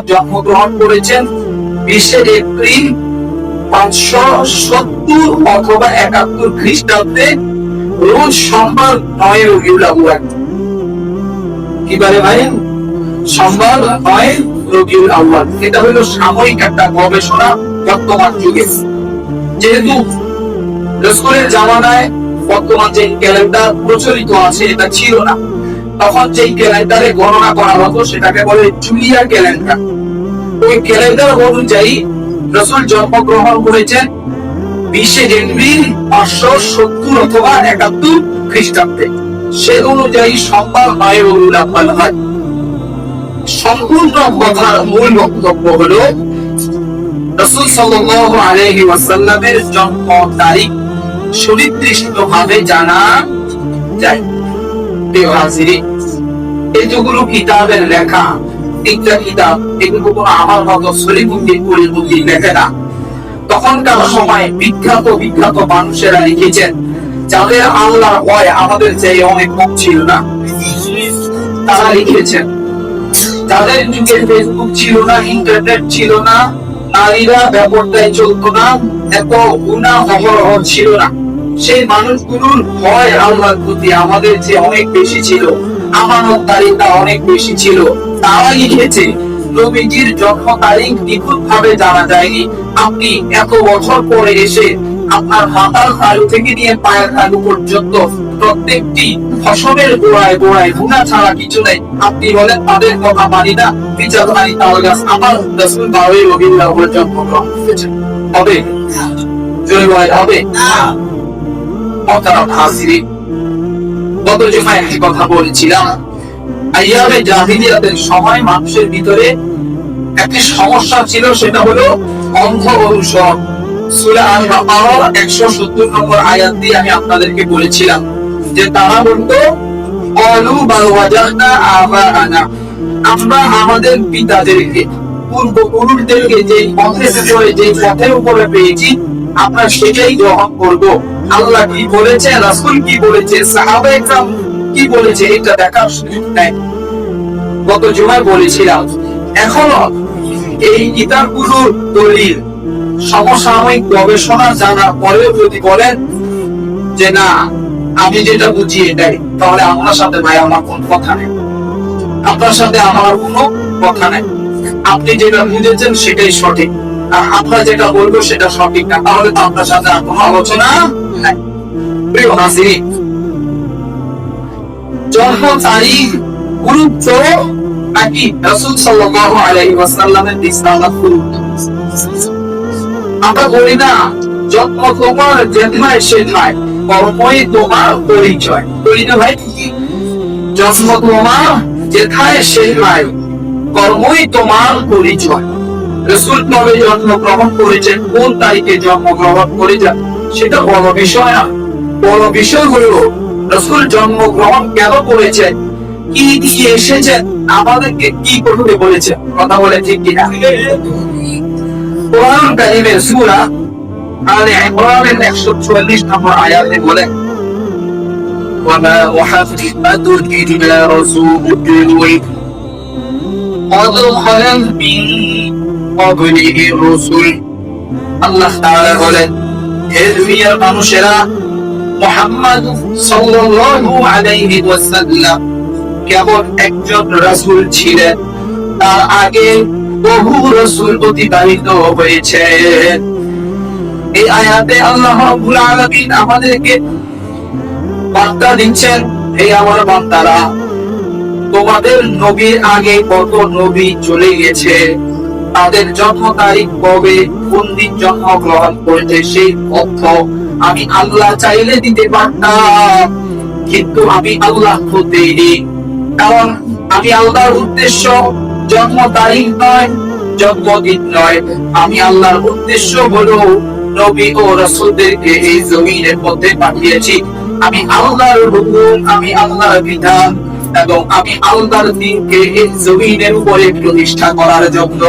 জন্মগ্রহণ করেছেন বিশে এপ্রিল পাঁচশো সত্তর অথবা একাত্তর খ্রিস্টাব্দে রোজ সোমবার নয় রবিউল কি বলে ভাই? সোমবার নয় রবিউল আউয়াল এটা হলো সাময়িক একটা গবেষণা বর্তমান যুগে। যেহেতু রসুলের জামানায় বর্তমান যে ক্যালেন্ডার প্রচলিত আছে, এটা ছিল না। তখন যে ক্যালেন্ডারে গণনা করা হতো, সেটাকে বলে জুলিয়া ক্যালেন্ডার ওই ক্যালেন্ডার অনুযায়ী রসুল জন্মগ্রহণ করেছেন বিশে এপ্রিল পাঁচশো সত্তর অথবা একাত্তর খ্রিস্টাব্দে। সে অনুযায়ী নয় রবিউল আউয়াল হয়। সম্পূর্ণ কথার মূল বক্তব্য হলো, রসুল সাল্লাল্লাহু আলাইহি ওয়াসাল্লামের জন্ম তারিখ সুনির্দিষ্টভাবে জানা যায়। তখনকার সময় বিখ্যাত বিখ্যাত মানুষেরা লিখেছেন, যাদের আল্লাহ ভয় আমাদের চেয়ে অনেক কম ছিল না। তারা লিখেছেন, যাদের যুগে ফেসবুক ছিল না ইন্টারনেট ছিল না, নারীরা ব্যাপারটাই চলতো না, এত গুণা অবরহ ছিল না। সেই মানুষগুলোর ভয় আল্লাহর প্রতি আমাদের যে অনেক বেশি ছিল। আমানতদারিতা অনেক বেশি ছিল। তারা লিখেছে, নবীজির জন্ম তারিখ নিখুঁত ভাবে জানা যায়নি। আপনি এত বছর পরে এসে আপনার মাথার তালু থেকে নিয়ে পায়ের তালু পর্যন্ত প্রত্যেকটি ফসলের গোড়ায় গোড়ায় গুণা ছাড়া কিছু নেই। আপনি বলেন, তাদের কথা মানি না। বিচার মানি, তাল গাছ আমার রসুল বারোই রবীন্দ্র জন্মগ্রহণ করেছে। হবে? জয় হবে? গত জমায় কথা আইয়ামে জাহিলিয়াতের সময় মানুষের ভিতরে একটি সমস্যা ছিল, সেটা হলো অন্ধ অনুসরণ। সূরা আল বাকারা 170 নম্বর আয়াত দিয়ে আমি আপনাদেরকে বলেছিলাম যে, তারা বলতো অলু বাল ওয়াজানা আবানা আমরা আমাদের পিতাদেরকে, পূর্বপুরুষদেরকে যে উপরে যে পথের উপরে পেয়েছি, আমরা সেটাই গ্রহণ করব। আল্লাহ কি বলেছে, রাসূল কি বলেছে, সাহাবা কি বলেছে, এটা দেখার সুযোগ নেই। গত জুমায় বলেছিলাম, এখনও এই কিতাবগুলোর দলিল, সমসাময়িক গবেষণা জানার পরেও যদি বলেন যে না, আমি যেটা বুঝি এটাই, তাহলে আপনার সাথে ভাই আমার কোন কথা নেই। আপনার সাথে আমার কোনো কথা নেই। আপনি যেটা বুঝেছেন সেটাই সঠিক। আর আপনার যেটা বলব সেটা সঠিক না, তাহলে তো আপনার সাথে আর কোনো আলোচনা নাই প্রিয় আমরা বলি না তোমার কর্মই তোমার পরিচয় বলি না ভাই জন্ম তোমার কর্মই তোমার পরিচয় রসুল কবে জন্মগ্রহণ করেছেন কোন তারিখে জন্মগ্রহণ করেছেন সেটা বড় বিষয় না বড় বিষয় হলো রসুল জন্মগ্রহণ কেন করেছেন কি দিয়ে এসেছেন আমাদেরকে কি করতে বলেছেন কথা বলে ঠিক কিনা কোরআন কারিমের সূরা আলে ইমরানের 144 নম্বর আয়াতে বলে وما محمد إلا رسول قد خلت من قبله الرسل আল্লাহ তাআলা বলেন দুনিয়ার মানুষেরা মুহাম্মদ সাল্লাল্লাহু আলাইহি ওয়াসাল্লাম কেবল একজন রাসূল ছিলেন। তার আগে বহু রাসূল অতিবাহিত হয়েছে। এই আয়াতে আল্লাহ রাব্বুল আলামিন আমাদেরকে বার্তা দিচ্ছেন এই আমার বান্দারা, তোমাদের নবীর আগে কত নবী চলে গেছে? তাদের জন্ম তারিখ কবে কোন দিন জন্মগ্রহণ করেছে সেই তথ্য আমি আল্লাহ চাইলে দিতে পারতাম। কিন্তু আমি আল্লাহ দেইনি কারণ আমি আল্লাহর উদ্দেশ্য জন্ম তারিখ নয়, জন্মদিন নয়। আমি আল্লাহর উদ্দেশ্য হলো নবী ও রাসূলদেরকে এই জমিনের মধ্যে পাঠিয়েছি। আমি আল্লাহর হুকুম, আমি আল্লাহর বিধান। এবং আমি আল্লাহর দিনকে এই জমিনের উপরে প্রতিষ্ঠা করার জন্য